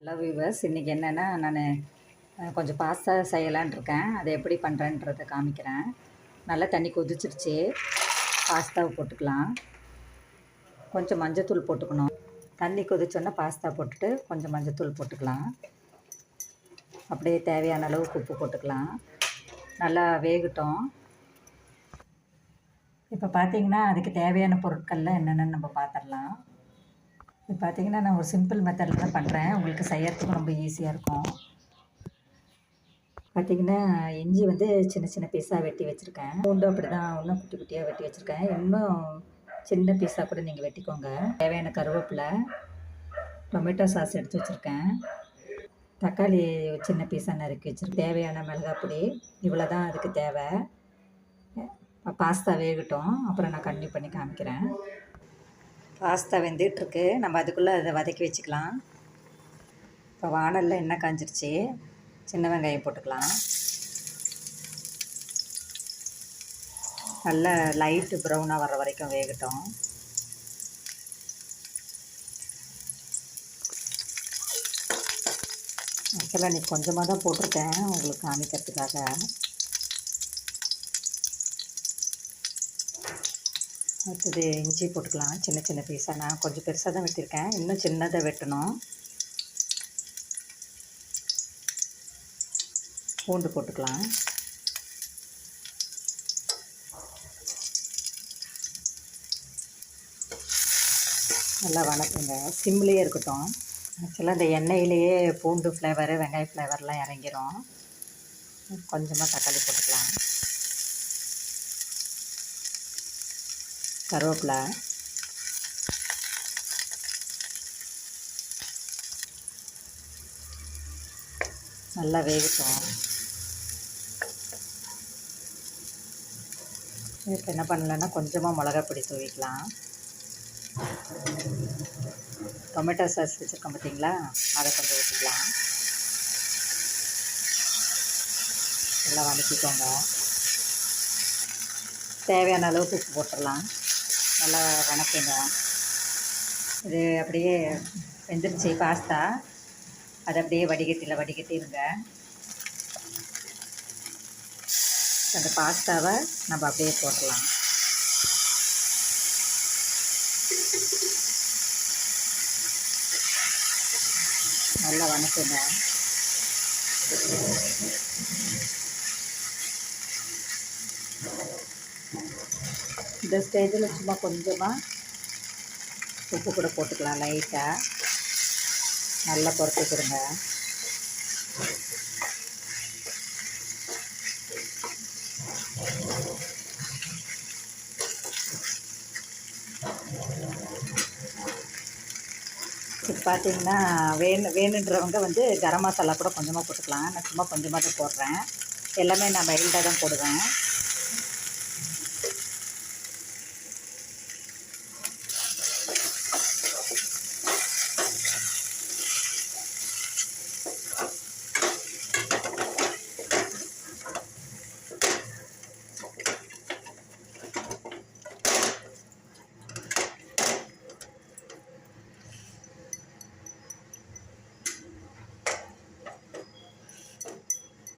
Hello viewers இன்றைக்கி என்னென்னா நான் கொஞ்சம் பாஸ்தா செய்யலான் இருக்கேன். அதை எப்படி பண்ணுறேன்றதை காமிக்கிறேன். நல்லா தண்ணி கொதிச்சிருச்சு. பாஸ்தாவை போட்டுக்கலாம். கொஞ்சம் மஞ்சத்தூள் போட்டுக்கணும். தண்ணி கொதிச்சோன்னே பாஸ்தா போட்டுட்டு கொஞ்சம் மஞ்சத்தூள் போட்டுக்கலாம். அப்படியே தேவையான அளவுக்கு உப்பு போட்டுக்கலாம். நல்லா வேகட்டும். இப்போ பார்த்தீங்கன்னா அதுக்கு தேவையான பொருட்கள்லாம் என்னென்னு நம்ம பார்த்துடலாம் இப்போ பார்த்தீங்கன்னா நான் ஒரு சிம்பிள் மெத்தடில் தான் பண்ணுறேன் உங்களுக்கு செய்யறதுக்கும் ரொம்ப ஈஸியாக இருக்கும். பார்த்தீங்கன்னா இஞ்சி வந்து சின்ன சின்ன பீஸாக வெட்டி வச்சுருக்கேன். பூண்டும் அப்படி தான் இன்னும் குட்டி குட்டியாக வெட்டி வச்சுருக்கேன். இன்னும் சின்ன பீஸாக கூட நீங்கள் வெட்டிக்கோங்க. தேவையான கருவேப்பிலை டொமேட்டோ சாஸ் எடுத்து வச்சுருக்கேன். தக்காளி சின்ன பீஸாக நறுக்கி வச்சுருக்கேன். தேவையான மிளகாப்பொடி இவ்வளோ தான் அதுக்கு தேவை. பாஸ்தா வேகட்டும். அப்புறம் நான் கண்டினியூ பண்ணி காமிக்கிறேன். பாஸ்தா வெந்துகிட்ருக்கு. நம்ம அதுக்குள்ளே அதை வதக்கி வச்சுக்கலாம். இப்போ வானலில் எண்ணெய் காஞ்சிருச்சு. சின்ன வெங்காயம் போட்டுக்கலாம். நல்லா லைட்டு ப்ரௌனாக வர்ற வரைக்கும் வேகட்டும். ஆக்சுவலாக நீ கொஞ்சமாக தான் போட்டிருக்கேன். உங்களுக்கு காமிக்கிறதுக்காக. அடுத்தது இஞ்சி போட்டுக்கலாம். சின்ன சின்ன பீஸாக நான் கொஞ்சம் பெருசாக தான் வெட்டியிருக்கேன் இன்னும் சின்னதாக வெட்டணும். பூண்டு போட்டுக்கலாம். நல்லா வணக்கங்க. சிம்லேயே இருக்கட்டும். ஆக்சுவலாக இந்த எண்ணெயிலேயே பூண்டு ஃப்ளேவரு வெங்காய ஃப்ளேவர்லாம் இறங்கிரும். கொஞ்சமாக தக்காளி போட்டுக்கலாம். கருவேப்பிலை. நல்லா வேகட்டும். இப்போ என்ன பண்ணலன்னா கொஞ்சமாக மிளகாப்பொடி தூவிக்கலாம். டொமேட்டோ சாஸ் வச்சுருக்கோம் பார்த்தீங்களா அதை கொஞ்சம் ஊற்றிக்கலாம் நல்லா வதக்கிக்கோங்க. தேவையான அளவுக்கு உப்பு போட்டுடலாம். நல்லா வணக்குங்க. இது அப்படியே வெந்துருச்சு பாஸ்தா. அதை அப்படியே வடிகட்டியில் வடிகட்டிடுங்க அந்த பாஸ்தாவை நம்ம அப்படியே போட்டுடலாம் நல்லா வணக்குங்க. இந்த ஸ்டேஜில் சும்மா கொஞ்சமாக உப்பு கூட போட்டுக்கலாம் லைட்டாக நல்லா குறைச்சிக்கிடுங்க இப்போ பார்த்தீங்கன்னா வேணு வேணுன்றவங்க வந்து கரம் மசாலா கூட கொஞ்சமாக போட்டுக்கலாம். நான் சும்மா கொஞ்சமாக தான் போடுறேன். எல்லாமே நான் மைல்டாக தான் போடுவேன்.